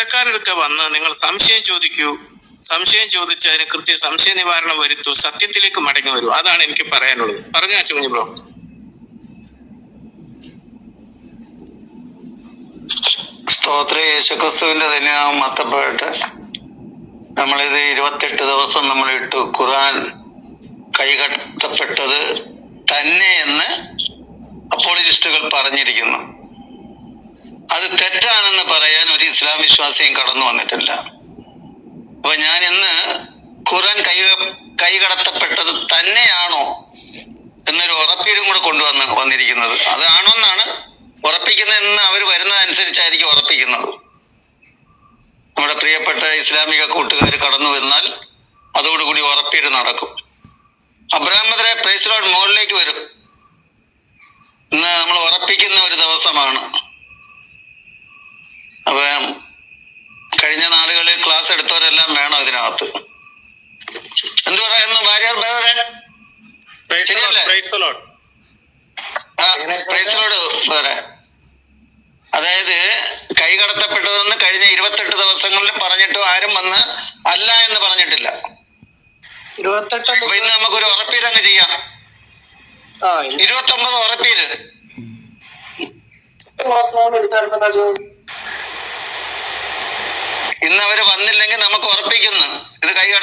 ഇടക്കാരൊക്കെ വന്ന് നിങ്ങൾ സംശയം ചോദിക്കൂ. സംശയം ചോദിച്ച് അതിന് കൃത്യ സംശയ നിവാരണം വരുത്തൂ. സത്യത്തിലേക്ക് മടങ്ങി വരൂ. അതാണ് എനിക്ക് പറയാനുള്ളത്. പറഞ്ഞു അച്ചുകുഞ്ഞു ബ്രോ? സ്തോത്ര യേശുക്രിസ്തുവിന്റെ തന്നെ മത്തപ്പെട്ട് നമ്മളിത് ഇരുപത്തെട്ട് ദിവസം നമ്മൾ ഇട്ടു. ഖുറാൻ കൈകടത്തപ്പെട്ടത് തന്നെ എന്ന് അപ്പോളജിസ്റ്റുകൾ പറഞ്ഞിരിക്കുന്നു. അത് തെറ്റാണെന്ന് പറയാൻ ഒരു ഇസ്ലാം വിശ്വാസിയും കടന്നു വന്നിട്ടില്ല. അപ്പൊ ഞാൻ ഇന്ന് ഖുറാൻ കൈ കൈകടത്തപ്പെട്ടത് തന്നെയാണോ എന്നൊരു ഉറപ്പീരും കൂടെ കൊണ്ടുവന്ന് വന്നിരിക്കുന്നത്. അതാണോ എന്നാണ് ഉറപ്പിക്കുന്നതെന്ന് അവർ വരുന്നതനുസരിച്ചായിരിക്കും ഉറപ്പിക്കുന്നത്. നമ്മുടെ പ്രിയപ്പെട്ട ഇസ്ലാമിക കൂട്ടുകാർ കടന്നു വന്നാൽ അതോടുകൂടി ഉറപ്പീര് നടക്കും. അബ്രാഹ്മദരെ പ്രൈസ് ലോഡ് മുകളിലേക്ക് വരും. ഇന്ന് നമ്മൾ ഉറപ്പിക്കുന്ന ഒരു ദിവസമാണ്. അപ്പൊ കഴിഞ്ഞ നാളുകളിൽ ക്ലാസ് എടുത്തവരെല്ലാം വേണം ഇതിനകത്ത്. എന്ത് പറയുന്നു ഭാര്യ അതായത് കൈകടത്തപ്പെട്ടതെന്ന് കഴിഞ്ഞ ഇരുപത്തെട്ട് ദിവസങ്ങളിൽ പറഞ്ഞിട്ട് ആരും വന്ന് അല്ല എന്ന് പറഞ്ഞിട്ടില്ല. ഇരുപത്തെട്ട് ഇന്ന് നമുക്കൊരു ഉറപ്പീര് അങ്ങ് ചെയ്യാം ഇരുപത്തി ഒമ്പത് ഉറപ്പീര്. ഇന്ന് അവർ വന്നില്ലെങ്കിൽ നമുക്ക് ഉറപ്പിക്കുന്നു. ഇത് തന്നെയാണെന്ന്